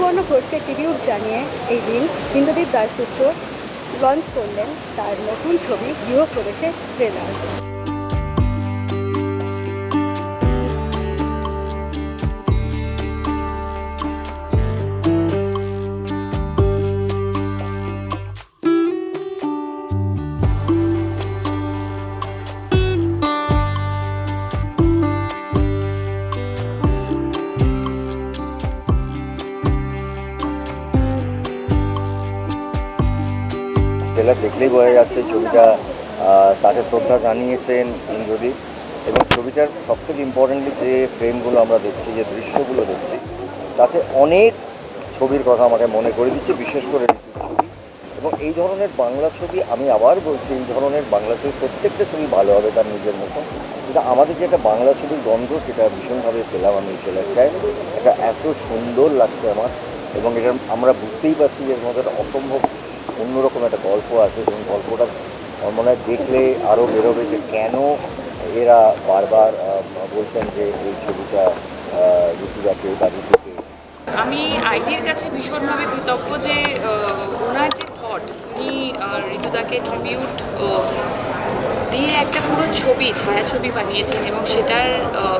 ঋতুপর্ণ ঘোষকে ট্রিবিউট জানিয়ে এই দিন ইন্দ্রদীপ দাশগুপ্ত লঞ্চ করলেন তার নতুন ছবি গৃহপ্রবেশের ট্রেলার ট্রেলার দেখলেই বোঝা যাচ্ছে ছবিটা তাকে শ্রদ্ধা জানিয়েছেন ইন্দ্রদীপ এবং ছবিটার সব থেকে ইম্পর্টেন্টলি যে ফ্রেমগুলো আমরা দেখছি, যে দৃশ্যগুলো দেখছি, তাতে অনেক ছবির কথা আমাকে মনে করে দিচ্ছে, বিশেষ করে ছবি। এবং এই ধরনের বাংলা ছবি আমি আবার বলছি, এই ধরনের বাংলা ছবি, প্রত্যেকটা ছবি ভালো হবে তার নিজের মতো কিন্তু আমাদের যে একটা বাংলা ছবির গন্ধ, সেটা ভীষণভাবে পেলাম আমি এই ট্রেলারটায় এটা এত সুন্দর লাগছে আমার, এবং এটা আমরা বুঝতেই পারছি যে এর মধ্যে একটা অসম্ভব অন্যরকম একটা গল্প আছে, এবং গল্পটা মনে হয় দেখলে আরও বেরোবে যে কেন এরা বারবার বলছেন যে এই ছবিটা ঋতুদাকে বা ঋতুকে আমি আইডির কাছে ভীষণভাবে কৃতজ্ঞ যে ওনার যে থট উনি ঋতুদাকে ট্রিবিউট দিয়ে একটা পুরো ছবি, ছায়াছবি বানিয়েছেন, এবং সেটার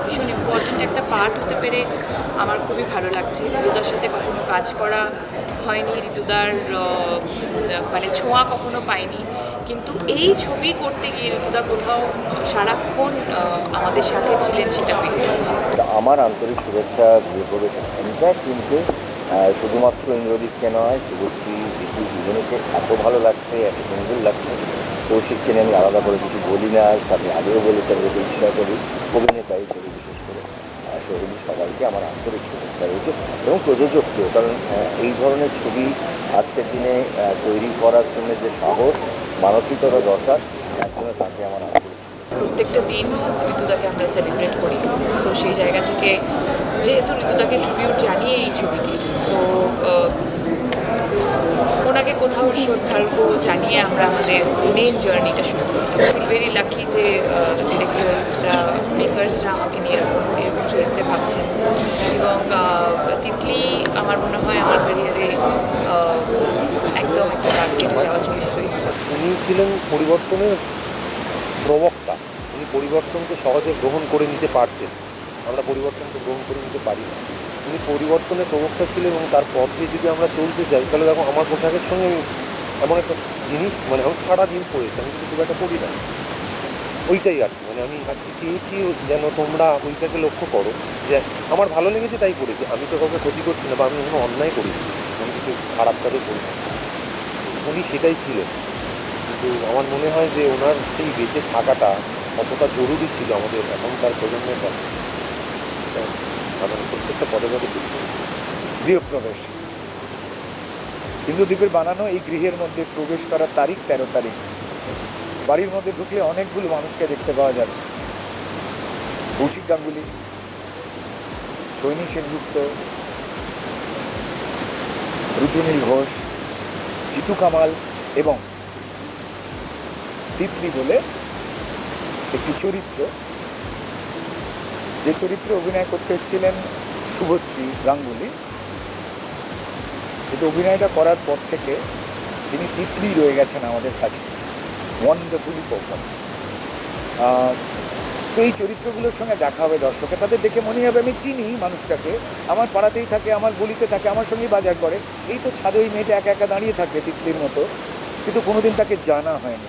ভীষণ ইম্পর্ট্যান্ট একটা পার্ট হতে পেরে আমার খুবই ভালো লাগছে। ঋতুদার সাথে কখনো কাজ করা হয়নি ঋতুদার মানে ছোঁয়া কখনো পাইনি। কিন্তু এই ছবি করতে গিয়ে ঋতুদা কোথাও সারাক্ষণ আমাদের সাথে ছিলেন সেটা ফিল হচ্ছে আমার আন্তরিক শুভেচ্ছা টিমকে। আহ, শুধুমাত্র ইন্দ্রদীপকে নয় শুভশ্রী ঋতু দুজনকে এত ভালো লাগছে এত সুন্দর লাগছে। কৌশিককে নিয়ে আমি আলাদা করে কিছু বলি না আমি আগেও বলেছি আমি ইচ্ছা করি। অভিনেতা হিসেবে বিশেষ শহীদ সবাইকে আমার আন্তরিক শুভেচ্ছা রয়েছে এবং প্রযোজককেও। কারণ এই ধরনের ছবি আজকের দিনে তৈরি করার জন্য যে সাহস, মানসিকতা দরকার, তার জন্য তাকে আমার প্রত্যেকটা দিন ঋতুদাকে আমরা সেলিব্রেট করি। সো সেই জায়গা থেকে যেহেতু ঋতুদাকে ট্রিবিউট জানিয়ে এই ছবিটি সো ওনাকে কোথাও শ্রদ্ধার্ঘ জানিয়ে আমরা আমাদের মেন জার্নিটা শুরু করি ভেরি লাকি যে ডিরেক্টরসরা মেকার্সরা আমাকে নিয়ে এরকম এরকম চরিত্রে ভাবছেন। এবং তিতলি আমার মনে হয় আমার ক্যারিয়ারে একদম একটা দাগ কেটে যাওয়া চরিত্রই উনি ছিলেন পরিবর্তনের প্রবক্তা, উনি পরিবর্তনকে সহজে গ্রহণ করে নিতে পারতেন। আমরা পরিবর্তনকে গ্রহণ করে নিতে পারি না। উনি পরিবর্তনের প্রবক্তা ছিলেন এবং তার পথ দিয়ে যদি আমরা চলতে চাই তাহলে দেখো আমার পোশাকের সঙ্গে আমি এমন একটা জিনিস মানে আমি সারাদিন পড়েছি আমি কিন্তু খুব একটা পড়ি না। ওইটাই আর মানে আমি আজকে চেয়েছি যেন তোমরা ওইটাকে লক্ষ্য করো যে আমার ভালো লেগেছে তাই করেছি, আমি তো কাউকে ক্ষতি করছি না বা আমি কোনো অন্যায় করিনি, আমি কিছু খারাপ কাজও করি। উনি সেটাই ছিলেন। কিন্তু আমার মনে হয় যে ওনার সেই বেঁচে থাকাটা কতটা জরুরি ছিল আমাদের এখনকার প্রজন্মের কাছে। প্রত্যেকটা পদে পদে। গৃহপ্রবেশ। ইন্দ্রদ্বীপের বানানো এই গৃহের মধ্যে প্রবেশ করার তারিখ তেরো তারিখ। বাড়ির মধ্যে ঢুকলে অনেকগুলো মানুষকে দেখতে পাওয়া যাবে। কৌশিক গাঙ্গুলি, সৈনী সেনগুপ্ত, রুদ্রনীল ঘোষ, জিতু কামাল এবং তিতলি বলে একটি চরিত্র। যে চরিত্রে অভিনয় করতে এসেছিলেন শুভশ্রী গাঙ্গুলি। কিন্তু অভিনয়টা করার পর থেকে তিনি তিতলি রয়ে গেছেন আমাদের কাছে। ওয়ান্ডারফুলি পারফর্ম তো এই চরিত্রগুলোর সঙ্গে দেখা হবে দর্শকে। তাদের দেখে মনে হবে আমি চিনি মানুষটাকে। আমার পাড়াতেই থাকে, আমার গলিতে থাকে, আমার সঙ্গেই বাজার করে। এই তো ছাদে ওই মেয়েটা একা একা দাঁড়িয়ে থাকে তিতলির মতো। কিন্তু কোনোদিন তাকে জানা হয়নি।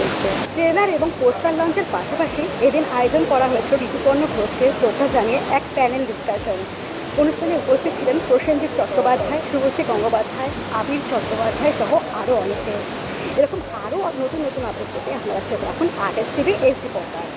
দেখতে। ট্রেলার এবং পোস্টার লঞ্চের পাশাপাশি এদিন আয়োজন করা হয়েছিল ঋতুপর্ণ ঘোষকে শ্রদ্ধা জানিয়ে এক প্যানেল ডিসকাশন। অনুষ্ঠানে উপস্থিত ছিলেন প্রসেনজিৎ চট্টোপাধ্যায়, শুভশ্রী গঙ্গোপাধ্যায়, আবির চট্টোপাধ্যায় সহ আরও অনেকে। এরকম আরও নতুন নতুন আপডেট পেতে আপনারা চোখ রাখুন আর্টিস্ট টিভি এইচডি পর্দায়।